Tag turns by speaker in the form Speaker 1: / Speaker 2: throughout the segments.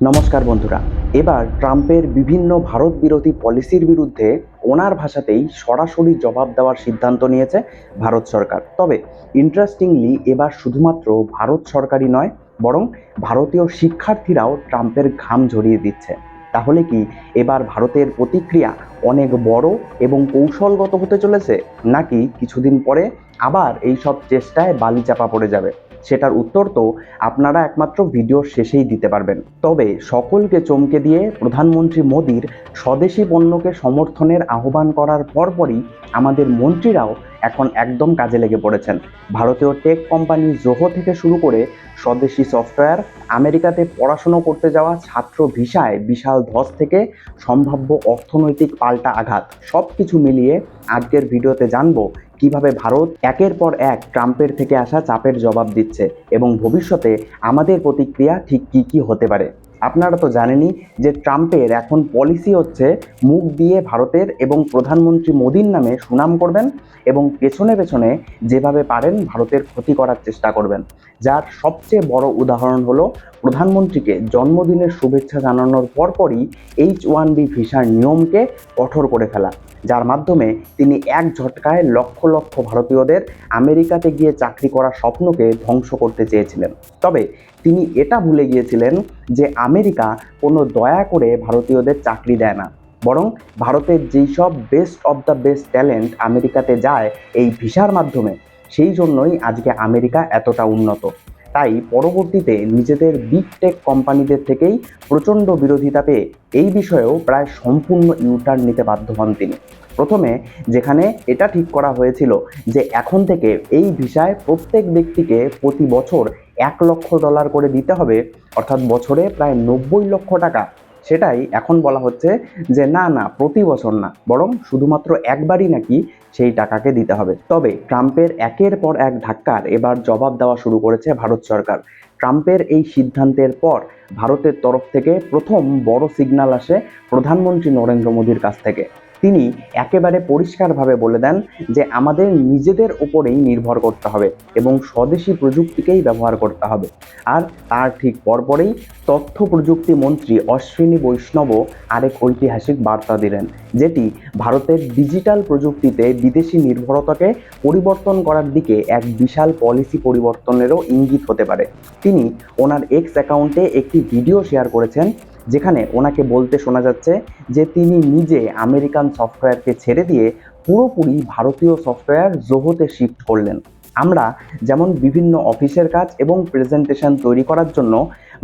Speaker 1: নমস্কার বন্ধুরা। এবার ট্রাম্পের বিভিন্ন ভারত বিরোধী পলিসির বিরুদ্ধে ওনার ভাষাতেই সরাসরি জবাব দেওয়ার সিদ্ধান্ত নিয়েছে ভারত সরকার। তবে ইন্টারেস্টিংলি এবার শুধুমাত্র ভারত সরকারই নয়, বরং ভারতীয় শিক্ষার্থীরাও ট্রাম্পের ঘাম ঝরিয়ে দিচ্ছে। তাহলে কি এবার ভারতের প্রতিক্রিয়া অনেক বড় এবং কৌশলগত হতে চলেছে? নাকি কিছুদিন পরে আবার এই সব চেষ্টায় বালি চাপা পড়ে যাবে? সেটার উত্তর তো আপনারা একমাত্র ভিডিওর শেষেই দিতে পারবেন। তবে সকলকে চমকে দিয়ে প্রধানমন্ত্রী মোদীর স্বদেশি পণ্যকে সমর্থনের আহ্বান করার পরপরই আমাদের মন্ত্রীরাও এখন একদম কাজে লেগে পড়েছেন। ভারতীয় টেক কোম্পানি জোহো থেকে শুরু করে স্বদেশি সফটওয়্যার আমেরিকাতে পড়াশুনো করতে যাওয়া ছাত্র ভিসায় বিশাল ধস থেকে সম্ভাব্য অর্থনৈতিক পাল্টা আঘাত সব কিছু মিলিয়ে আজকের ভিডিওতে জানব কীভাবে ভারত একের পর এক ট্রাম্পের থেকে আসা চাপের জবাব দিচ্ছে এবং ভবিষ্যতে আমাদের প্রতিক্রিয়া ঠিক কী কী হতে পারে? আপনারা তো জানেনই যে ট্রাম্পের এখন পলিসি হচ্ছে মুখ দিয়ে ভারতের এবং প্রধানমন্ত্রী মোদীর নামে সুনাম করবেন এবং পেছনে পেছনে যেভাবে পারেন ভারতের ক্ষতি করার চেষ্টা করবেন। যার সবচেয়ে বড় উদাহরণ হলো প্রধানমন্ত্রীকে জন্মদিনের শুভেচ্ছা জানানোর পরপরই এইচ ওয়ান বি ভিসার নিয়মকে কঠোর করে ফেলা, যার মাধ্যমে তিনি এক ঝটকায় লক্ষ লক্ষ ভারতীয়দের আমেরিকাতে গিয়ে চাকরি করার স্বপ্নকে ধ্বংস করতে চেয়েছিলেন। তবে তিনি এটা ভুলে গিয়েছিলেন যে আমেরিকা কোনো দয়া করে ভারতীয়দের চাকরি দেয় না, বরং ভারতের যেই সব best of the best talent আমেরিকাতে যায়, এই ভিসার মাধ্যমে। সেই জন্যই আজকে আমেরিকা এতটা উন্নত। তাই পরবর্তীতে নিজেদের বিগ টেক কোম্পানিদের থেকেই প্রচণ্ড বিরোধিতা পেয়ে এই বিষয়েও প্রায় সম্পূর্ণ ইউটার্ন নিতে বাধ্য হন তিনি। প্রথমে যেখানে এটা ঠিক করা হয়েছিল যে এখন থেকে এই ভিসায় প্রত্যেক ব্যক্তিকে প্রতি বছর এক লক্ষ ডলার করে দিতে হবে, অর্থাৎ বছরে প্রায় নব্বই লক্ষ টাকা সেটাই এখন বলা হচ্ছে যে না না, প্রতি বছর না, বরং শুধুমাত্র একবারই নাকি সেই টাকাকে দিতে হবে। তবে ট্রাম্পের একের পর এক ধাক্কার এবার জবাব দেওয়া শুরু করেছে ভারত সরকার। ট্রাম্পের এই সিদ্ধান্তের পর ভারতের তরফ থেকে প্রথম বড় সিগন্যাল আসে প্রধানমন্ত্রী নরেন্দ্র মোদীর কাছ থেকে। তিনি একেবারে পরিষ্কারভাবে বলে দেন যে আমাদের নিজেদের উপরেই নির্ভর করতে হবে এবং স্বদেশি প্রযুক্তিকেই ব্যবহার করতে হবে। আর তার ঠিক পরপরেই তথ্য প্রযুক্তি মন্ত্রী অশ্বিনী বৈষ্ণব আরেক ঐতিহাসিক বার্তা দিলেন, যেটি ভারতের ডিজিটাল প্রযুক্তিতে বিদেশি নির্ভরতাকে পরিবর্তন করার দিকে এক বিশাল পলিসি পরিবর্তনেরও ইঙ্গিত হতে পারে। তিনি ওনার এক্স অ্যাকাউন্টে একটি ভিডিও শেয়ার করেছেন যেখানে ওনাকে বলতে শোনা যাচ্ছে যে তিনি নিজে আমেরিকান সফটওয়্যারকে ছেড়ে দিয়ে পুরোপুরি ভারতীয় সফটওয়্যার জোহোতে শিফট করলেন। আমরা যেমন বিভিন্ন অফিসের কাজ এবং প্রেজেন্টেশন তৈরি করার জন্য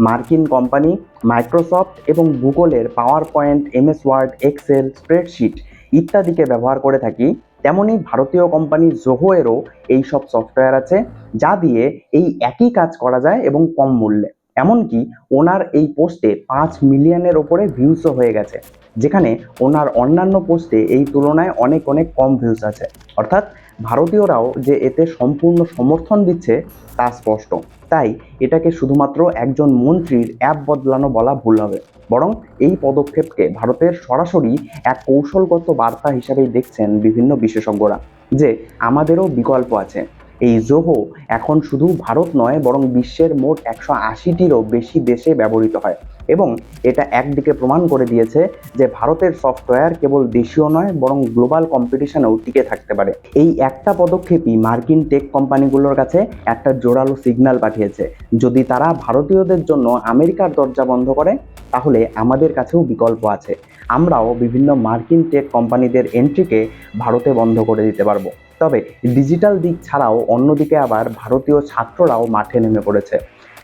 Speaker 1: মার্কিন কোম্পানি, মাইক্রোসফট এবং গুগলের power point MS word, excel, spreadsheet ইত্যাদিকে ব্যবহার করে থাকি তেমনই ভারতীয় কোম্পানি জোহোয়েরও এই সব সফটওয়্যার আছে, যা দিয়ে এই একই কাজ করা যায় এবং কম মূল্যে। এমনকি ওনার এই পোস্টে পাঁচ মিলিয়নের ওপরে ভিউসও হয়ে গেছে, যেখানে ওনার অন্যান্য পোস্টে এই তুলনায় অনেক অনেক কম ভিউস আছে। অর্থাৎ ভারতীয়রাও যে এতে সম্পূর্ণ সমর্থন দিচ্ছে, তা স্পষ্ট। তাই এটাকে শুধুমাত্র একজন মন্ত্রীর অ্যাপ বদলানো বলা ভুল হবে। বরং এই পদক্ষেপকে ভারতের সরাসরি এক কৌশলগত বার্তা হিসাবেই দেখছেন বিভিন্ন বিশেষজ্ঞরা, যে আমাদেরও বিকল্প আছে। এই জোহো এখন শুধু ভারত নয়, বরং বিশ্বের মোট একশো আশিটিরও বেশি দেশে ব্যবহৃত হয়। এবং এটা একদিকে প্রমাণ করে দিয়েছে যে ভারতের সফটওয়্যার কেবল দেশীয় নয়, বরং গ্লোবাল কম্পিটিশনেও টিকে থাকতে পারে। এই একটা পদক্ষেপই মার্কিন টেক কোম্পানিগুলোর কাছে একটা জোরালো সিগন্যাল পাঠিয়েছে। যদি তারা ভারতীয়দের জন্য আমেরিকার দরজা বন্ধ করে, তাহলে আমাদের কাছেও বিকল্প আছে। আমরাও বিভিন্ন মার্কিন টেক কোম্পানিদের এন্ট্রিকে ভারতে বন্ধ করে দিতে পারব। তবে ডিজিটাল দিক ছাড়াও অন্যদিকে আবার ভারতীয় ছাত্ররাও মাঠে নেমে পড়েছে।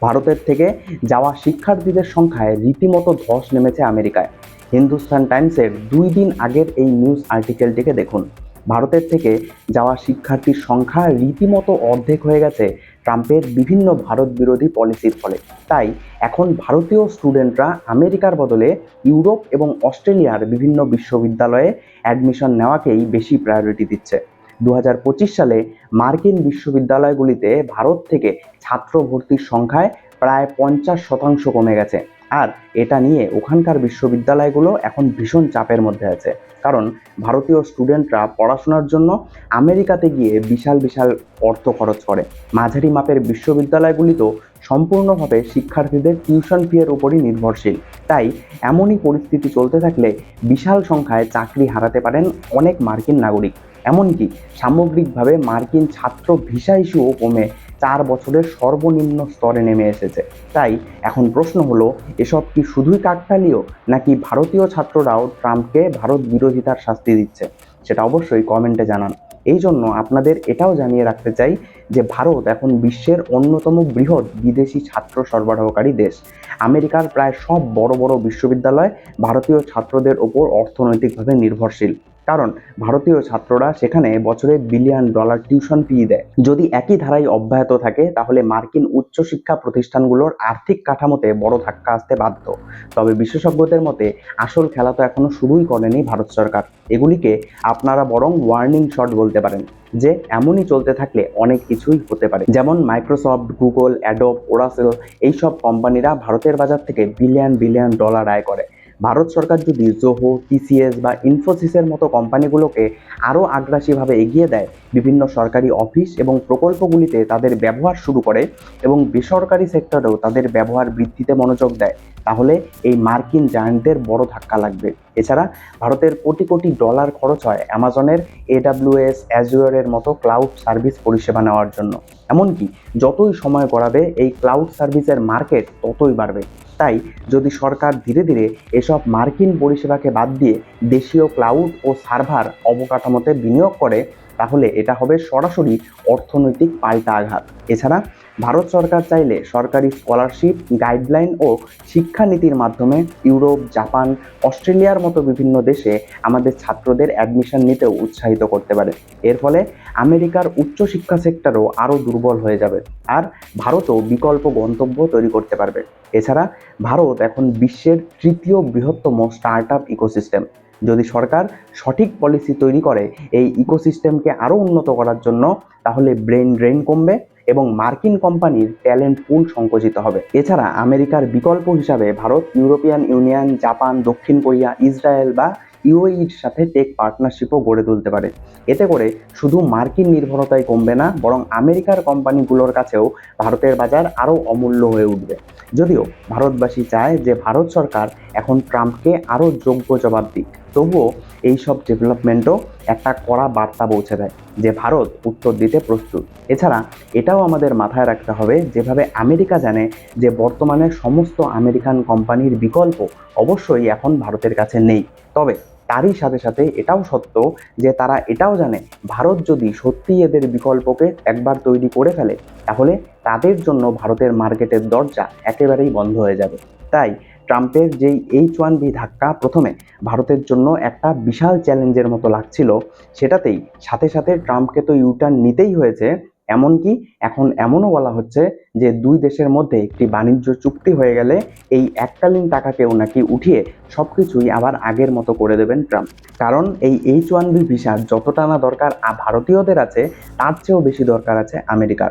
Speaker 1: ভারতের থেকে যাওয়া শিক্ষার্থীদের সংখ্যায় রীতিমতো ধস নেমেছে আমেরিকায়। হিন্দুস্তান টাইমসের দুই দিন আগের এই নিউজ আর্টিকেলটিকে দেখুন। ভারতের থেকে যাওয়া শিক্ষার্থীর সংখ্যা রীতিমতো অর্ধেক হয়ে গেছে ট্রাম্পের বিভিন্ন ভারত বিরোধী পলিসির ফলে। তাই এখন ভারতীয় স্টুডেন্টরা আমেরিকার বদলে ইউরোপ এবং অস্ট্রেলিয়ার বিভিন্ন বিশ্ববিদ্যালয়ে অ্যাডমিশন নেওয়াকেই বেশি প্রায়োরিটি দিচ্ছে। দু হাজার পঁচিশ সালে মার্কিন বিশ্ববিদ্যালয়গুলিতে ভারত থেকে ছাত্র ভর্তির সংখ্যায় প্রায় পঞ্চাশ শতাংশ কমে গেছে। আর এটা নিয়ে ওখানকার বিশ্ববিদ্যালয়গুলো এখন ভীষণ চাপের মধ্যে আছে। কারণ ভারতীয় স্টুডেন্টরা পড়াশোনার জন্য আমেরিকাতে গিয়ে বিশাল বিশাল অর্থ খরচ করে। মাঝারি মাপের বিশ্ববিদ্যালয়গুলি তো সম্পূর্ণভাবে শিক্ষার্থীদের টিউশন ফিয়ের উপরই নির্ভরশীল। তাই এমনই পরিস্থিতি চলতে থাকলে বিশাল সংখ্যায় চাকরি হারাতে পারেন অনেক মার্কিন নাগরিক। এমনকি সামগ্রিকভাবে মার্কিন ছাত্র ভিসা ইস্যুও কমে চার বছরের সর্বনিম্ন স্তরে নেমে এসেছে। তাই এখন প্রশ্ন হলো, এসব কি শুধুই কাকতালীয় নাকি ভারতীয় ছাত্ররাও ট্রাম্পকে ভারত বিরোধিতার শাস্তি দিচ্ছে? সেটা অবশ্যই কমেন্টে জানান। এই জন্য আপনাদের এটাও জানিয়ে রাখতে চাই যে ভারত এখন বিশ্বের অন্যতম বৃহৎ বিদেশি ছাত্র সরবরাহকারী দেশ। আমেরিকার প্রায় সব বড় বড় বিশ্ববিদ্যালয় ভারতীয় ছাত্রদের ওপর অর্থনৈতিকভাবে নির্ভরশীল। কারণ ভারতীয় ছাত্ররা সেখানে বছরে বিলিয়ন ডলার টিউশন ফি দেয়। যদি একই ধারায় অব্যাহত থাকে, তাহলে মার্কিন উচ্চশিক্ষা প্রতিষ্ঠানগুলোর আর্থিক কাঠামোতে বড় ধাক্কা আসতে বাধ্য। তবে বিশেষজ্ঞদের মতে, আসল খেলা তো এখনও শুরুই করেনি ভারত সরকার। এগুলিকে আপনারা বরং ওয়ার্নিং শট বলতে পারেন, যে এমনই চলতে থাকলে অনেক কিছুই হতে পারে। যেমন মাইক্রোসফট, গুগল, অ্যাডোব, ওরাসেল, এইসব কোম্পানিরা ভারতের বাজার থেকে বিলিয়ন বিলিয়ন ডলার আয় করে। ভারত সরকার যদি জোহো, টিসিএস বা ইনফোসিসের মতো কোম্পানিগুলোকে আরও আগ্রাসীভাবে এগিয়ে দেয়, বিভিন্ন সরকারি অফিস এবং প্রকল্পগুলিতে তাদের ব্যবহার শুরু করে এবং বেসরকারি সেক্টরেও তাদের ব্যবহার বৃদ্ধিতে মনোযোগ দেয়, তাহলে এই মার্কিন জায়ান্টদের বড় ধাক্কা লাগবে। এছাড়া ভারতের কোটি কোটি ডলার খরচ হয় অ্যামাজনের এডাব্লিউএস অ্যাজুয়ারের মতো ক্লাউড সার্ভিস পরিষেবা নেওয়ার জন্য। এমনকি যতই সময় গড়াবে, এই ক্লাউড সার্ভিসের মার্কেট ততই বাড়বে। তাই যদি সরকার ধীরে ধীরে এসব মার্কিন পরিষেবাকে বাদ দিয়ে দেশীয় ক্লাউড ও সার্ভার অবকাঠামোতে বিনিয়োগ করে, তাহলে এটা হবে সরাসরি অর্থনৈতিক পাল্টা আঘাত। এছাড়া ভারত সরকার চাইলে সরকারি স্কলারশিপ, গাইডলাইন ও শিক্ষানীতির মাধ্যমে ইউরোপ, জাপান, অস্ট্রেলিয়ার মতো বিভিন্ন দেশে আমাদের ছাত্রদের অ্যাডমিশন নিতেও উৎসাহিত করতে পারে। এর ফলে আমেরিকার উচ্চশিক্ষা সেক্টরও আরও দুর্বল হয়ে যাবে আর ভারতও বিকল্প গন্তব্য তৈরি করতে পারবে। এছাড়া ভারত এখন বিশ্বের তৃতীয় বৃহত্তম স্টার্ট আপ ইকোসিস্টেম যদি সরকার সঠিক পলিসি তৈরি করে এই ইকোসিস্টেমকে আরও উন্নত করার জন্য, তাহলে ব্রেন ড্রেন কমবে এবং মার্কিন কোম্পানির ট্যালেন্ট পুল সংকুচিত হবে। এছাড়া আমেরিকার বিকল্প হিসাবে ভারত, ইউরোপিয়ান ইউনিয়ন, জাপান, দক্ষিণ কোরিয়া, ইসরায়েল বা ইউএইর সাথে টেক পার্টনারশিপও গড়ে তুলতে পারে। এতে করে শুধু মার্কিন নির্ভরতাই কমবে না, বরং আমেরিকার কোম্পানিগুলোর কাছেও ভারতের বাজার আরও অমূল্য হয়ে উঠবে। যদিও ভারতবাসী চায় যে ভারত সরকার এখন ট্রাম্পকে আরও যোগ্য জবাব দিক। তবুও এই সব ডেভেলপমেন্টও একটা কড়া বার্তা পৌঁছে দেয় যে ভারত উত্তর দিতে প্রস্তুত। এছাড়া এটাও আমাদের মাথায় রাখতে হবে যেভাবে আমেরিকা জানে যে বর্তমানে সমস্ত আমেরিকান কোম্পানির বিকল্প অবশ্যই এখন ভারতের কাছে নেই। তবে তারই সাথে সাথে এটাও সত্য যে তারা এটাও জানে ভারত যদি সত্যি এদের বিকল্পকে একবার তৈরি করে ফেলে, তাহলে তাদের জন্য ভারতের মার্কেটের দরজা একেবারেই বন্ধ হয়ে যাবে। তাই ট্রাম্পের যেই এইচ ওয়ান বি ধাক্কা প্রথমে ভারতের জন্য একটা বিশাল চ্যালেঞ্জের মতো লাগছিল, সেটাতেই সাথে সাথে ট্রাম্পকে তো ইউটার্ন নিতেই হয়েছে। এমনকি এখন এমনও বলা হচ্ছে যে দুই দেশের মধ্যে একটি বাণিজ্য চুক্তি হয়ে গেলে এই এককালীন টাকাকেও নাকি উঠিয়ে সব কিছুই আবার আগের মতো করে দেবেন ট্রাম্প। কারণ এই এইচ ওয়ান বি ভিসার যতটা না দরকার ভারতীয়দের আছে, তার চেয়েও বেশি দরকার আছে আমেরিকার।